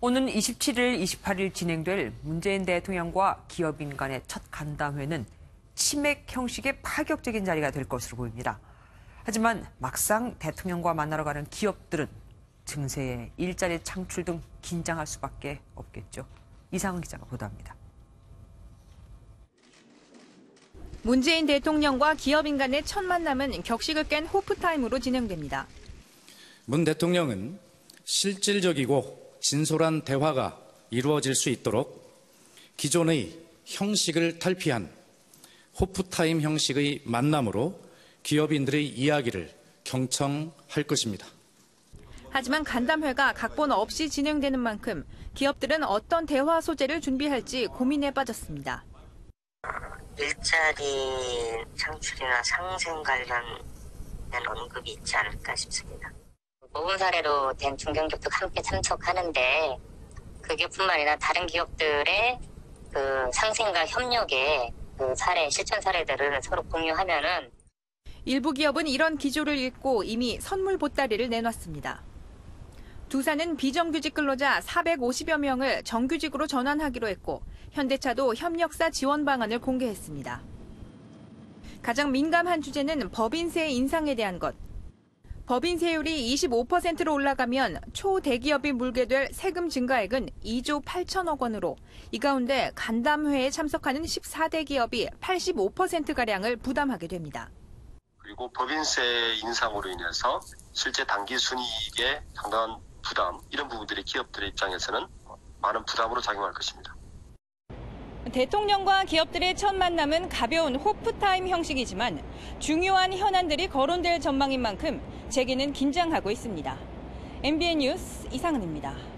오는 27일, 28일 진행될 문재인 대통령과 기업인 간의 첫 간담회는 치맥 형식의 파격적인 자리가 될 것으로 보입니다. 하지만 막상 대통령과 만나러 가는 기업들은 증세에 일자리 창출 등 긴장할 수밖에 없겠죠. 이상은 기자가 보도합니다. 문재인 대통령과 기업인 간의 첫 만남은 격식을 깬 호프타임으로 진행됩니다. 문 대통령은 실질적이고 진솔한 대화가 이루어질 수 있도록 기존의 형식을 탈피한 호프타임 형식의 만남으로 기업인들의 이야기를 경청할 것입니다. 하지만 간담회가 각본 없이 진행되는 만큼 기업들은 어떤 대화 소재를 준비할지 고민에 빠졌습니다. 일자리 창출이나 상생 관련된 언급이 있지 않을까 싶습니다. 모범 사례로 된 중견기업도 함께 참석하는데 그 기업뿐만 아니라 다른 기업들의 그 상생과 협력의 그 사례, 실천 사례들을 서로 공유하면은 일부 기업은 이런 기조를 읽고 이미 선물 보따리를 내놨습니다. 두산은 비정규직 근로자 450여 명을 정규직으로 전환하기로 했고 현대차도 협력사 지원 방안을 공개했습니다. 가장 민감한 주제는 법인세 인상에 대한 것. 법인 세율이 25%로 올라가면 초대기업이 물게 될 세금 증가액은 2조 8천억 원으로 이 가운데 간담회에 참석하는 14대 기업이 85%가량을 부담하게 됩니다. 그리고 법인세 인상으로 인해서 실제 단기 순이익에 상당한 부담, 이런 부분들이 기업들의 입장에서는 많은 부담으로 작용할 것입니다. 대통령과 기업들의 첫 만남은 가벼운 호프타임 형식이지만 중요한 현안들이 거론될 전망인 만큼 재계는 긴장하고 있습니다. MBN 뉴스 이상은입니다.